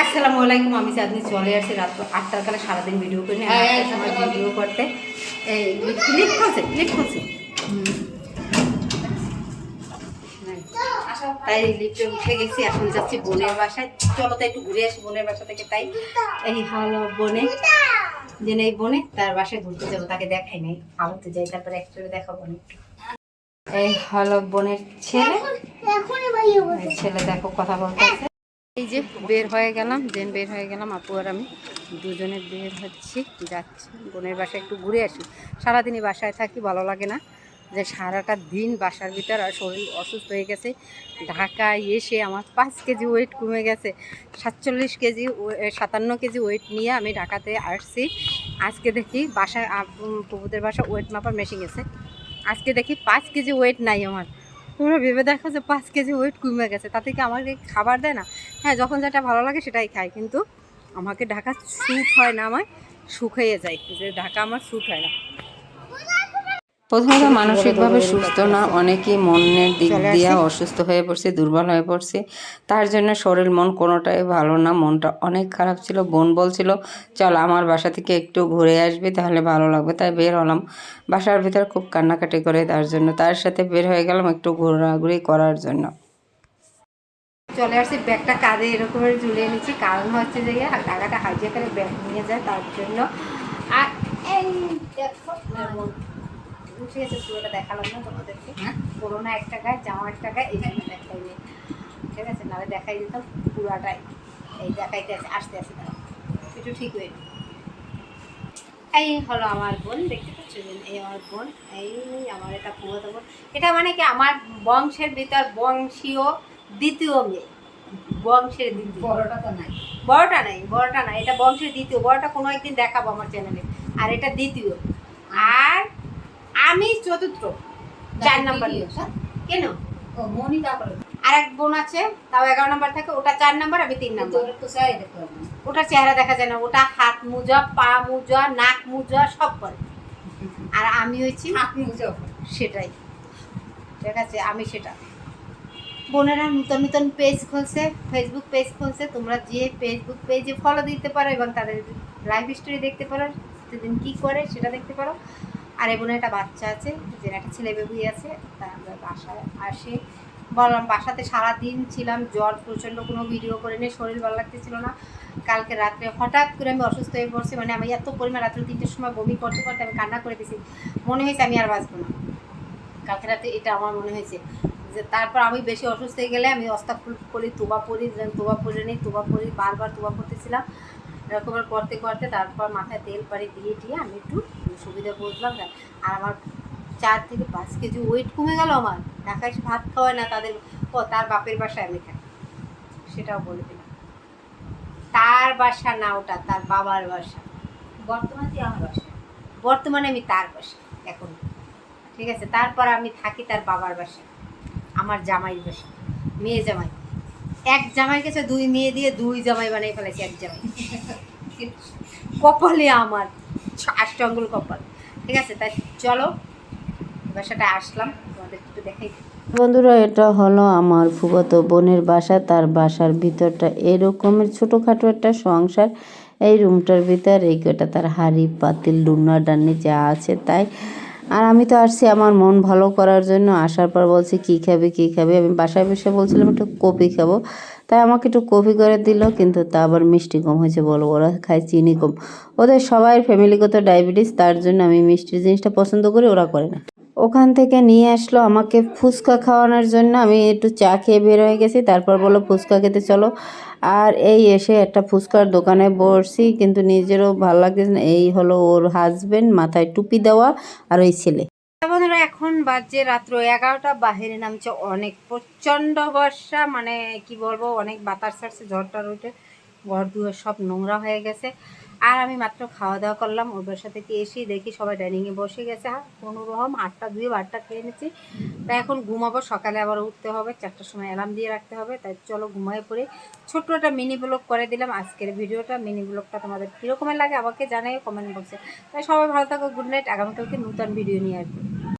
আসসালামু আলাইকুম আমি চাঁদনি চলে আসছি রাত আটটার কালে সারাদিন ভিডিও করি সময় ভিডিও করতে। এই খুলছে তাই লিফটে উঠে গেছি এখন যাচ্ছি বোনের বাসায়। চলো তো একটু ঘুরে আসি বোনের বাসা থেকে তাই এই হলো বনে। যে নেই বনে তার বাসায় ঘুরতে যাব তাকে দেখাই নাই। আলোতে যাই তারপরে একচুয়ালি দেখাবো না একটু। এই হলো বোনের ছেলে। ছেলে দেখো কথা বলতেছে। এই যে বের হয়ে গেলাম জেন বের হয়ে গেলাম, আপু আর আমি দুজনে বের হচ্ছি, যাচ্ছি, বোনের বাসায় একটু ঘুরে আসি। সারাদিনই বাসায় থাকি, ভালো লাগে না যে সারাটা দিন বাসার ভিতর আর শরীর অসুস্থ হয়ে গেছে। ঢাকায় এসে আমার পাঁচ কেজি ওয়েট কমে গেছে। সাতচল্লিশ কেজি সাতান্ন কেজি ওয়েট নিয়ে আমি ঢাকাতে আসছি। আজকে দেখি বাসায় প্রভুদের বাসা ওয়েট মাপার মেশিন গেছে আজকে দেখি পাঁচ কেজি ওয়েট নাই আমার। তোমরা ভেবে দেখো যে পাঁচ কেজি ওয়েট কমে গেছে। তাতে কি আমাকে খাবার দেয় না? হ্যাঁ যখন যেটা ভালো লাগে সেটাই খাই। কিন্তু আমাকে ঢাকা স্যুট হয় না আমার শুকিয়ে যায়। যে ঢাকা আমার স্যুট হয় না। প্রথমত মানসিকভাবে সুস্থ না অনেকেই মনের দিক দিয়ে অসুস্থ হয়ে পড়ছে দুর্বল হয়ে পড়ছে। তার জন্য শরীর মন কোনোটাই ভালো না মনটা অনেক খারাপ ছিল। বোন বলছিল চল আমার বাসা থেকে একটু ঘুরে আসবি তাহলে ভালো লাগবে। তাই বের হলাম। বাসার ভিতর খুব কান্নাকাটি করে তার জন্য। তার সাথে বের হয়ে গেলাম একটু ঘোরাঘুরি করার জন্য। চলে আসছি ব্যাগটা কাঁধে এরকমের ঝুলিয়ে নিচ্ছি। কারণ হচ্ছে যে টাকাটা হাজিয়ে করে ব্যাগ নিয়ে যায় তার জন্য। আর এই দেখো এমন। ঠিক আছে পুরোটা দেখালাম না তোমাদেরকে। পুরোনো এক টাকায় জামা এক টাকায় এই জন্য দেখাই নেই ঠিক আছে? নাহলে দেখাই দিতাম পুরাটাই। এই দেখাইতে আছে আসতে আসতে দাঁড়াও। একটু ঠিক হয়ে এই হলো আমার বোন দেখতে পাচ্ছ? এই আমার বোন এই আমার এটা পুরোতো বোন। এটা মানে কি? আমার বংশের ভিতর বংশীয় দ্বিতীয় মেয়ে। বংশের দ্বিতীয়। বড়টা তো নাই। বড়টা নাই বড়টা নাই। এটা বংশের দ্বিতীয়। বড়টা কোনো একদিন দেখাবো আমার চ্যানেলে। আর এটা দ্বিতীয়। আর আমি চতুর্থ। চার নাম্বার কেন আর এক বোন আছে তাও এগারো নাম্বার থাকে ওটা চার নাম্বার আমি তিন নাম্বার। ওটা চেহারা দেখা যায় না ওটা হাত মোজা পা মোজা নাক মোজা সব করে। আর আমি হয়েছি সেটাই। ঠিক আছে আমি সেটা। বোনেরা নতুন নতুন পেজ খুলছে ফেসবুক পেজ খুলছে তোমরা যে ফেসবুক পেজে ফলো দিতে পারো এবং তাদের লাইফ স্টোরি দেখতে পারো প্রতিদিন কী করে সেটা দেখতে পারো। আর বোনের একটা বাচ্চা আছে যে একটা ছেলে বেবি আছে, তা আমরা বাসায় আসে। বললাম, বাসাতে সারা দিন ছিলাম, জ্বর প্রচণ্ড, কোনো ভিডিও করে নিয়ে শরীর ভালো লাগতেছিল না। কালকে রাত্রে হঠাৎ করে আমি অসুস্থ হয়ে পড়ছি মানে আমি এত পরিমাণ রাত্রে তিনটের সময় বমি করতে করতে আমি কান্না করে দিয়েছি মনে হয়েছে আমি আর বাঁচবো না। কালকে রাতে এটা আমার মনে হয়েছে। যে তারপর আমি বেশি অসুস্থ হয়ে গেলে আমি অস্তাফুল করি, তোবা পড়ি যেন তোবা পড়ে নিই, তোবা পড়ি বারবার তোবা করতেছিলাম। এরকমের করতে করতে তারপর মাথায় তেল পাড়ি দিয়ে দিয়ে আমি একটু সুবিধা বুঝলাম আর আমার চার থেকে পাঁচ কেজি ওয়েট কমে গেল আমার। ঢাকায় এসে ভাত খাওয়ায় না তাদের ও তার বাপের বাসায় আমি খাই। সেটাও বলে দিলাম। তার বাসা না ওটা তার বাবার বাসা। বর্তমানে আমার বাসা বর্তমানে আমি তার বাসা এখন। ঠিক আছে? তারপর আমি থাকি তার বাবার বাসা আমার জামাই বাসা মেয়ে জামাই। এক জামাই গেছে, দুই মেয়ে দিয়ে দুই জামাই বানিয়ে ফেলেছে, এক জামাই। কপালে আমার আষ্টঙ্গুল কপাল। ঠিক আছে, তাই চলো বাসাটা আসলাম, তোমাদের একটু দেখাই। বন্ধুরা, এটা হলো আমার ফুফাতো বোনের বাসা, তার বাসার ভিতরটা এরকমের ছোটোখাটো একটা সংসার। এই রুমটার ভিতর এই কটা তার হাড়ি, পাতিল ডুনা ডান্নি যা আছে তাই আর আমি তো আসছি আমার মন ভালো করার জন্য। আসার পর বলছি, কী খাবে কী খাবে? আমি বাসায় বসে বলছিলাম, একটু কপি খাব। তাই আমাকে একটু কপি করে দিল, কিন্তু তা আবার মিষ্টি কম হয়েছে বলো, ওরা খায় চিনি কম। ওদের সবাই ফ্যামিলিগত ডায়াবেটিস তার জন্য আমি মিষ্টির জিনিসটা পছন্দ করি, ওরা করে না। ওখান থেকে নিয়ে আসলো আমাকে ফুচকা খাওয়ানোর জন্য। আমি একটু চা খেয়ে বের হয়ে গেছি, তারপর বলো ফুচকা খেতে চলো। আর এই এসে একটা ফুচকার দোকানে বসছি, কিন্তু নিজেরও ভালো লাগতেছে না। এই হলো ওর হাজবেন্ড মাথায় টুপি দেওয়া আর ওই ছেলে। বন্ধুরা, এখন বাজে রাত্র এগারোটা, বাহিরে নামছে অনেক প্রচণ্ড বর্ষা মানে কি বলব, অনেক বাতাস ছাড়ছে ঝড়টার উঠে। ঘর দুয়ার সব নোংরা হয়ে গেছে। আর আমি মাত্র খাওয়া দাওয়া করলাম ওর বাসা থেকে এসেই দেখি সবাই ডাইনিংয়ে বসে গেছে। হ্যাঁ কোনো রকম আটটা ধুয়ে বারটা খেয়ে নিচ্ছি। তাই এখন ঘুমাবো, সকালে আবার উঠতে হবে, চারটার সময় অ্যালার্ম দিয়ে রাখতে হবে। তাই চলো ঘুমায় পড়ে। ছোট্ট একটা মিনি ব্লগ করে দিলাম আজকের ভিডিওটা। মিনি ব্লগটা তোমাদের কীরকমের লাগে আমাকে জানাই কমেন্ট বক্সে তাই সবাই ভালো থাকো গুড নাইট আগামীকালকে নতুন ভিডিও নিয়ে আসব।